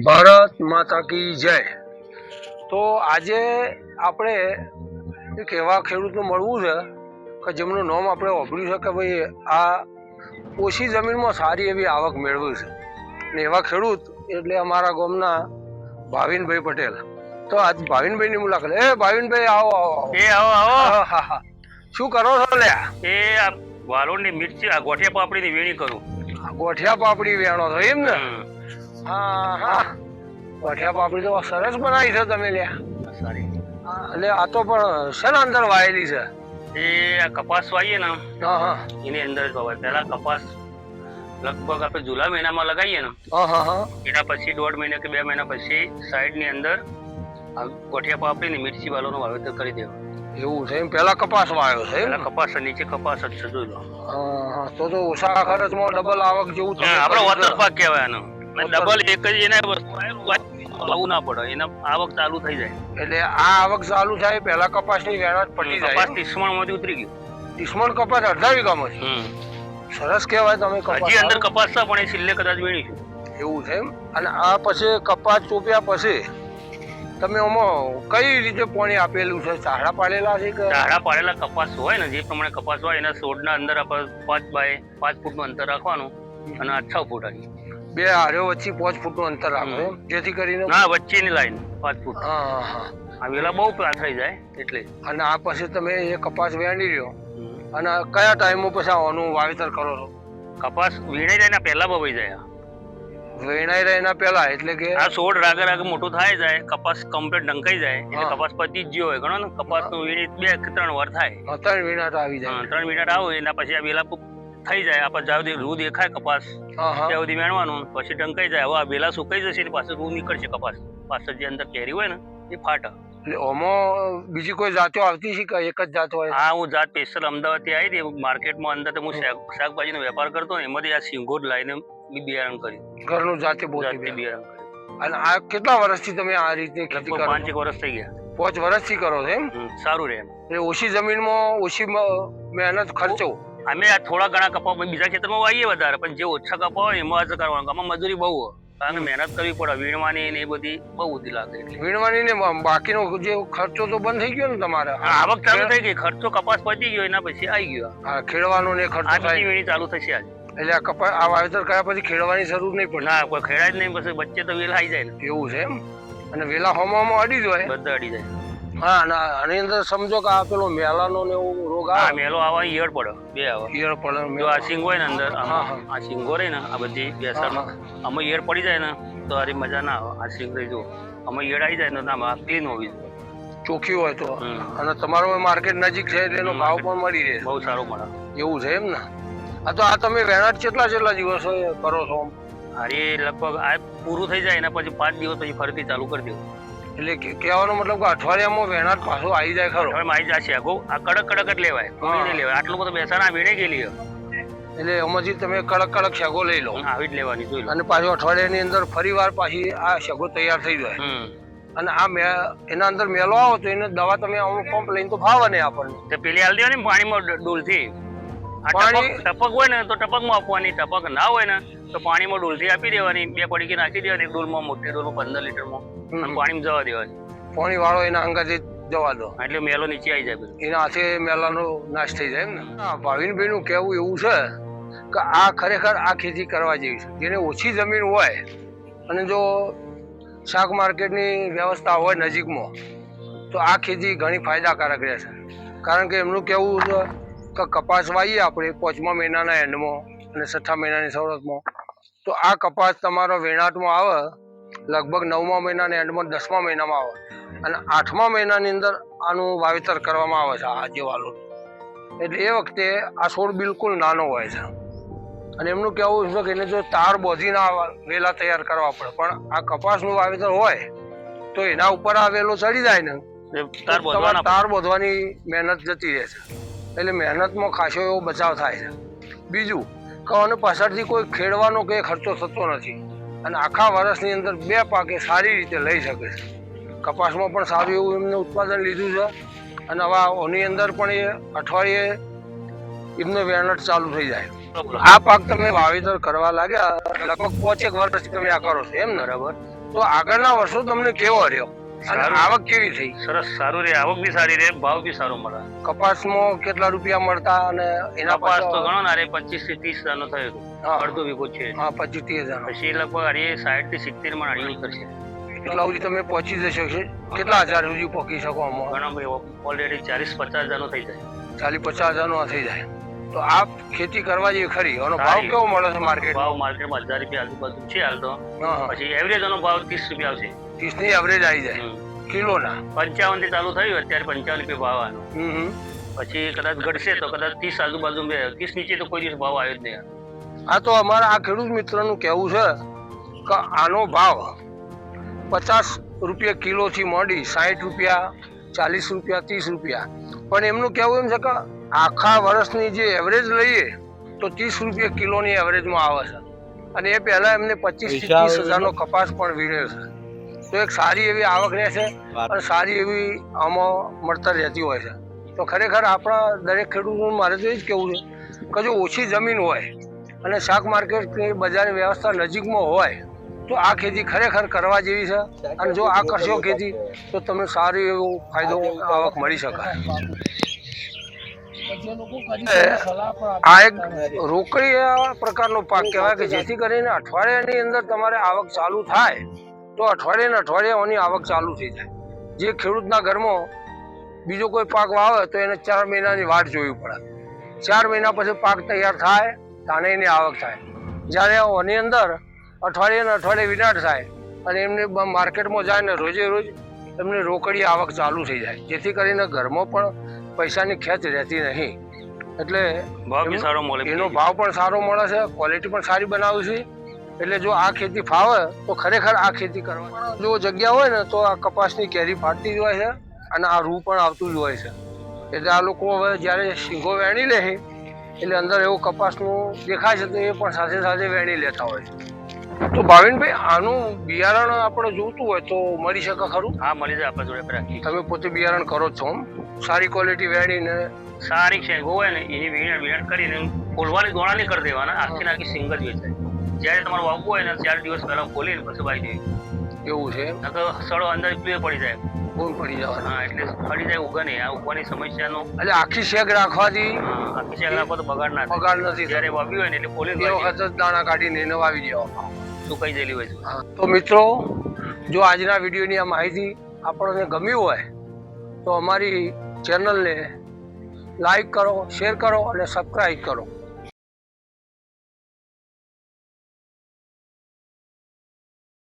ભારત માતા કી જય. તો આજે આપણે એક એવા ખેડૂતને મળવું છે કે જેમનું નામ આપણે વાપર્યું છે કે ભાઈ આ ઓછી જમીનમાં સારી એવી આવક મેળવી છે. ને એવા ખેડૂત એટલે અમારા ગામના ભાવિનભાઈ પટેલ. તો આજ ભાવિનભાઈની મુલાકાત એ ભાવિનભાઈ આવો આવો. એ આવો આવો. શું કરો છો લ્યા એ આ વાલોડની મિર્ચી આ ગોઠિયા પાપડીની વીણી કરું. ગોઠિયા પાપડી વેણો છો એમ ને. હા હા ગોઠિયા પાપડી તો સરસ બનાવી છે તમે લ્યા. સારી. એટલે આ તો પણ શેના અંદર વાયેલી છે? એ આ કપાસ વાવીએ ને હા હા એની અંદર જ વવાય. પહેલા કપાસ લગભગ આપણે જુલા મહિનામાં લગાવીએ ને. એના પછી દોઢ મહિના કે બે મહિના પછી સાઈડની અંદર ગોઠિયા પાપડી ને મિર્ચી વાલોનું વાવેતર કરી દેવાનું. એવું છે એમ? પેલા કપાસ વાયો છે પેલા કપાસ નીચે કપાસ જ છે જોઈ લો. હા, હા. તો તો ઓછા ખર્ચમાં ડબલ આવક જેવું તમે આપણે વોટર છે. પાક કહેવાય આનો. ડબલ એક જ એને વસ્તુ ના પડે એને આવક ચાલુ થઈ જાય. એટલે આ આવક ચાલુ થાય પેલા કપાસની વેણાટ પટી જાય. કપાસ તીસમણમાંથી ઉતરી ગયું. તીસમણ કપાસ અડધા વીઘામાં છે. સરસ કહેવાય તમે કપાસ હજી અંદર કપાસ છે પણ એ છેલ્લે કદાચ વીણી એવું છે એમ? અને આ પછી કપાસ ચોપ્યા પછી તમે આમાં કઈ રીતે પાણી આપેલું છે? ચારડા પાડેલા છે કે? ઝાડા પાડેલા કપાસ હોય ને જે પ્રમાણે કપાસ હોય એના છોડના અંદર આપણે પાંચ બાય પાંચ ફૂટનું અંતર રાખવાનું અને આ છ ફૂટ આવી બે હાર્યો વચ્ચે પાંચ ફૂટનું અંતર રાખો. જેથી કરીને ના વચ્ચેની લાઈન પાંચ ફૂટ. હા હા હા. આ વેલા બહુ પાથરાઈ જાય. એટલે. અને આ પછી તમે એ કપાસ વેણી રહ્યો અને કયા ટાઈમ પછી આનું વાવેતર કરો છો? કપાસ વીણાઈ જાય એના પહેલા બવાઈ જાય. વીણાઈ રહે એના પહેલા એટલે કે આ છોડ રાગે રાગે મોટું થાય જાય કપાસ કમ્પ્લીટ ઢંકાઈ જાય. એટલે કપાસ પતી જ ગયો હોય ગણો ને? કપાસનું વીણી બે ત્રણ વાર થાય. ત્રણ વીણાટ આવી જાય. ત્રણ વીણાટ આવે એના પછી આ વેલા થઈ જાય. આપણે જ્યાં સુધી રૂ દેખાય કપાસ ત્યાં સુધી વેણવાનું પછી ઢંકાઈ જાય. હવે આ વેલા સુકાઈ જશે પાછું રૂ નીકળશે કપાસ. પાછળ જે અંદર કેરી હોય ને એ ફાટે. એટલે ઓમાં બીજી કોઈ જાતો આવતી છે કે એક જ જાત હોય? હા હું જાત સ્પેશિયલ અમદાવાદથી આવી હતી. માર્કેટમાં અંદર તો હું શાક- શાકભાજીનો વેપાર કરતો ને એમાંથી આ સિંગોડ લાવીને બિયારણ કર્યું. ઘરનું જાતે પોતે. બિયારણ. કર્યું. અને આ કેટલા વર્ષથી તમે આ રીતે ખેતી કરો પાંચ એક વર્ષ થઈ ગયા. પાંચ વર્ષથી કરો છો એમ? સારું રહે એમ. ઓછી જમીનમાં ઓછી મહેનત ખર્ચો. અમે આ થોડા ઘણા કપા બીજા ખેતરમાં વાવીએ વધારે પણ જે ઓછા કપા હોય એમાં જ કરવાનું આમાં મજૂરી બહુ કારણ કે મહેનત કરવી પડે વીણવાની ને એ બધી બહુ બધી લાગે એટલે. વીણવાની ને બાકીનો જે ખર્ચો તો બંધ થઈ ગયો ને તમારે? આવક ચાલુ થઈ ગઈ ખર્ચો કપાસ પતી ગયો એના પછી આવી ગયો. હા ખેડવાનો ને ખર્ચો થાય. વીણી ચાલુ થશે આજે. એટલે આ કપા આ વાવેતર કર્યા પછી ખેડવાની જરૂર નહીં પડે. ના કોઈ ખેડાય જ નહીં પછી વચ્ચે તો વેલા આવી જાય ને. એવું છે એમ? અને વેલા હોમાં અડી જાય બધા અડી જાય. હા ના આની અંદર સમજો કે આ પેલો મેલાનો ને એવું રોગ આ આવે? મેલો આવા ઈયળ પડે બે આવે. ઈયળ પડે જો આ સિંગ હોય ને અંદર આ સિંગો રહે ને આ બધી બેસણ હા, આમાં ઈયળ પડી જાય ને તો આરી મજા ના આવે. આ સિંગ રહી જુઓ આમાં ઈયળ આવી જાય ને તો આમાં ક્લીન હોવી જોઈએ. ચોખ્ખી હોય તો. અને તમારો માર્કેટ નજીક છે એટલે એનો ભાવ પણ મળી રહે. બહુ સારો મળે. એવું છે એમ ને? આ તો આ તમે વેણાટ કેટલા કેટલા દિવસો કરો છો અરે લગભગ આ પૂરું થઈ જાય એના પછી પાંચ દિવસ પછી ફરીથી ચાલુ કરી દેવું. એટલે કે- કહેવાનો મતલબ કે અઠવાડિયામાં વેણાટ પાછો આવી જાય ખરો. હવે આવી જશે આગો. આ કડક કડક જ લેવાય. કોઈ નહીં લેવાય. આટલું બધું બેસાણ આ વીણે ગયેલી એટલે એમાંથી તમે કડક કડક શેગો લઈ લો. આવી જ લેવાની જોઈ અને પાછો અઠવાડિયાની અંદર ફરી વાર પાછી આ શેગો તૈયાર થઈ જાય. અને આ મે એના અંદર મેલો આવો તો એને દવા તમે અમુક પંપ લઈને તો ફાવે નહીં આપણને. પેલી હાલ દેવાની પાણીમાં ડોલથી. પાણી- ટપક હોય ને તો ટપકમાં આપવાની ટપક ના હોય ને તો પાણીમાં ડોલથી આપી દેવાની બે પડીકી નાખી દેવાની એક ડોલમાં મોટી ડોલમાં પંદર લીટરમાં. અને પાણીમાં જવા દેવાની. પાણી વાળો એના અંગાથી જવા દો. એટલે મેલો નીચે આવી જાય એના હાથે મેલાનો નાશ થઈ જાય એમ ને. ભાવિનભાઈ નું કહેવું એવું છે કે આ ખરેખર આ ખેતી કરવા જેવી છે. જેને ઓછી જમીન હોય અને જો શાક માર્કેટની વ્યવસ્થા હોય નજીકમાં તો આ ખેતી ઘણી ફાયદાકારક રહેશે. કારણ કે એમનું કહેવું કપાસ વાવીએ આપણે પાંચમા મહિનાના એન્ડમાં અને છઠ્ઠા મહિનાની શરૂઆતમાં. તો આ કપાસ તમારો વેણાટમાં આવે લગભગ નવમા મહિનાના એન્ડમાં દસમા મહિનામાં આવે. અને આઠમા મહિનાની અંદર આનું વાવેતર કરવામાં આવે છે આ જે વાલોડ એટલે એ વખતે આ છોડ બિલકુલ નાનો હોય છે. અને એમનું કહેવું છે કે એને જો તાર બોધીને વેલા તૈયાર કરવા પડે. પણ આ કપાસનું વાવેતર હોય તો એના ઉપર આ વેલો ચડી જાય ને તાર તાર બોધવાની મહેનત જતી રહે છે. એટલે મહેનતમાં ખાસો એવો બચાવ થાય છે. બીજું કે આને પાછળથી કોઈ ખેડવાનો કે ખર્ચો થતો નથી અને આખા વર્ષની અંદર બે પાકે સારી રીતે લઈ શકે છે. કપાસમાં પણ સારું એવું એમને ઉત્પાદન લીધું છે અને હવે ઓની અંદર પણ એ અઠવાડિયે એમનો વેણટ ચાલુ થઈ જાય. આ પાક તમે વાવેતર કરવા લાગ્યા લગભગ પોચેક વર્ષથી તમે આ કરો છો એમ ને? બરાબર. તો આગળના વર્ષો તમને કેવો રહ્યો? અને આવક કેવી થઈ? સરસ સારું રે. આવક બી સારી રે. ભાવ બી સારો મળે. કપાસમાં કેટલા રૂપિયા મળતા અને એના કપાસ તો ઘણો ના અરે પચીસથી ત્રીસ હજાર નો થયો. અડધો વીઘો છે. હા પચીસ ત્રીસ હજાર પછી લગભગ અરે સાઠથી સિત્તેરમાં અઢી કરશે એટલા સુધી તમે પહોંચી જશો કેટલા હજાર સુધી પહોંચી શકો આમાં? ઘણા ઓલરેડી ચાલીસ પચાસ હજાર નો થઈ જાય. ચાલીસ પચાસ હજાર નો થઈ જાય. તો આપ ખેતી કરવા જેવી ખરી. એનો ભાવ કેવો મળે છે માર્કેટ ભાવ માર્કેટમાં હજાર રૂપિયા આજુબાજુ છે હાલ તો. પછી એવરેજ એનો ભાવ ત્રીસ રૂપિયા આવશે. ત્રીસની એવરેજ આવી જાય. કિલોના? પંચાવનથી ચાલુ થયું અત્યારે પંચાવન રૂપિયા ભાવ આનો. પછી કદાચ ઘટશે તો કદાચ ત્રીસ આજુબાજુ બે. ત્રીસ નીચે તો કોઈ દિવસ ભાવ આવ્યો જ નહીં આ તો અમારા આ ખેડૂત મિત્રનું કહેવું છે કે આનો ભાવ પચાસ રૂપિયા કિલોથી માંડી સાઠ રૂપિયા ચાલીસ રૂપિયા ત્રીસ રૂપિયા. પણ એમનું કહેવું એમ છે કે આખા વર્ષની જે એવરેજ લઈએ તો ત્રીસ રૂપિયા કિલોની એવરેજમાં આવે છે. અને એ પહેલા એમને પચીસ ત્રીસ હજારનો કપાસ પણ વીણ્યો છે. તો એક સારી એવી આવક રહે છે અને સારી એવી આમાં મળતર રહેતી હોય છે. તો ખરેખર આપણા દરેક ખેડૂતનું મારે તો એ જ કહેવું છે કે જો ઓછી જમીન હોય અને શાક માર્કેટની બજારની વ્યવસ્થા નજીકમાં હોય તો આ ખેતી ખરેખર કરવા જેવી છે. અને જો આ કરશો ખેતી તો તમને સારો એવો ફાયદો આવક મળી શકાય. આ એક રોકડી એવા પ્રકારનો પાક કહેવાય કે જેથી કરીને અઠવાડિયાની અંદર તમારે આવક ચાલુ થાય તો અઠવાડિયે અઠવાડિયાઓની આવક ચાલુ થઈ જાય. જે ખેડૂતના ઘરમાં બીજો કોઈ પાક વાવે તો એને ચાર મહિનાની વાટ જોવી પડે. ચાર મહિના પછી પાક તૈયાર થાય તાને એની આવક થાય. જ્યારે આની અંદર અઠવાડિયે ને અઠવાડિયે વિનાટ થાય અને એમને માર્કેટમાં જાય ને રોજે રોજ એમને રોકડી આવક ચાલુ થઈ જાય. જેથી કરીને ઘરમાં પણ પૈસાની ખેંચ રહેતી નહીં. એટલે ભાવ બી સારો મળે એનો ભાવ પણ સારો મળે છે ક્વોલિટી પણ સારી બનાવે છે. એટલે જો આ ખેતી ફાવે તો ખરેખર આ ખેતી કરવા જો જગ્યા હોય ને તો આ કપાસની કેરી ફાટતી જ હોય છે અને આ રૂ પણ આવતું જ હોય છે. એટલે આ લોકો હવે જ્યારે શીંગો વેણી લે એટલે અંદર એવું કપાસનું દેખાય છે તો એ પણ સાથે સાથે વેણી લેતા હોય છે. તો ભાવિનભાઈ આનું બિયારણ આપણે જોતું હોય તો મળી શકે ખરું? હા મળી જાય આપણા જોડે રાખી તમે પોતે બિયારણ કરો છો સારી ક્વોલિટી વેણીને? સારી છે હોય ને એની વીણ વેણ કરીને ફોલવાની દોણા નહીં કરી દેવાના આખી નાખી સિંગલ વેચાય. જ્યારે તમારું વાવવું હોય ને ચાર દિવસ પહેલા ખોલીને પછી વાવી દેવી એવું છે નકર સડો અંદર પ્લે પડી જાય. ફૂલ પડી જવાનું. હા એટલે ફળી જાય ઉગે નહીં. આ ઉગવાની સમસ્યાનો એટલે આખી શેક રાખવાથી આખી શેક નાખો તો બગાડ ના બગાડ નથી જ્યારે વાવી હોય ને એટલે ખોલીને બે વખત જ દાણા કાઢીને એને વાવી દેવા સુકાઈ ગયેલી હોય છે. તો મિત્રો જો આજના વિડીયોની આ માહિતી આપણને ગમી હોય તો અમારી ચેનલને લાઈક કરો શેર કરો અને સબસ્ક્રાઈબ કરો.